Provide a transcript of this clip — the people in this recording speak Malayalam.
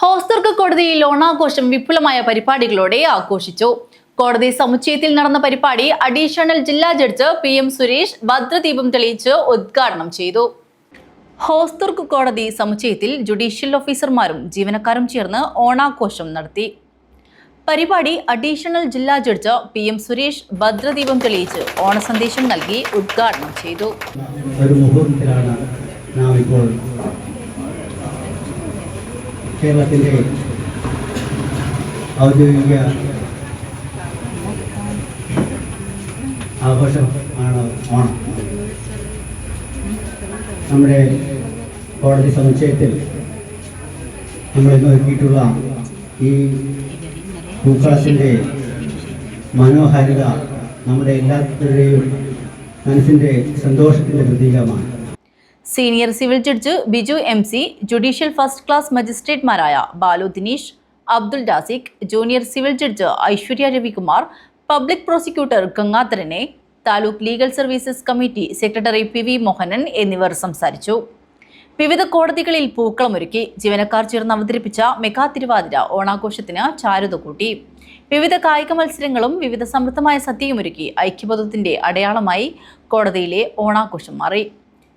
ഹോസ്ദുർഗ് കോടതിയിൽ ഓണാഘോഷം വിപുലമായ പരിപാടികളോടെ ആഘോഷിച്ചു. കോടതി സമുച്ചയത്തിൽ നടന്ന പരിപാടി അഡീഷണൽ ജില്ലാ ജഡ്ജ് പി എം സുരേഷ് ഭദ്രദീപം തെളിയിച്ച് ഉദ്ഘാടനം ചെയ്തു. ഹോസ്തുർക്ക് കോടതി സമുച്ചയത്തിൽ ജുഡീഷ്യൽ ഓഫീസർമാരും ജീവനക്കാരും ചേർന്ന് ഓണാഘോഷം നടത്തി. പരിപാടി അഡീഷണൽ ജില്ലാ ജഡ്ജ് പി എം സുരേഷ് ഭദ്രദീപം തെളിയിച്ച് ഓണസന്ദേശം നൽകി ഉദ്ഘാടനം ചെയ്തു. കേരളത്തിന്റെ ഔദ്യോഗിക ആഘോഷം ആണ് ഓണം. നമ്മുടെ കോടതി സമുച്ചയത്തിൽ നമ്മൾ നോക്കിയിട്ടുള്ള ഈ പൂക്കളത്തിന്റെ മനോഹാരിത നമ്മുടെ എല്ലാവരുടെയും മനസ്സിന്റെ സന്തോഷത്തിന്റെ പ്രതീകമാണ്. Senior civil judge Biju M C judicial first class മജിസ്ട്രേറ്റ്മാരായ Balu Dineesh Abdul ഡാസിക് junior civil judge Aishwarya Ravikumar public prosecutor ഗംഗാധരനെ taluk legal services committee secretary P V Mohanan എന്നിവർ സംസാരിച്ചു. വിവിധ കോടതികളിൽ പൂക്കളമൊരുക്കി ജീവനക്കാർ ചേർന്ന് അവതരിപ്പിച്ച മെഗാ തിരുവാതിര ഓണാഘോഷത്തിന് ചാരുത കൂട്ടി. വിവിധ കായിക മത്സരങ്ങളും വിവിധ സമൃദ്ധമായ സദ്യയുമൊരുക്കി ഐക്യബോധത്തിന്റെ അടയാളമായി കോടതിയിലെ ഓണാഘോഷം മാറി.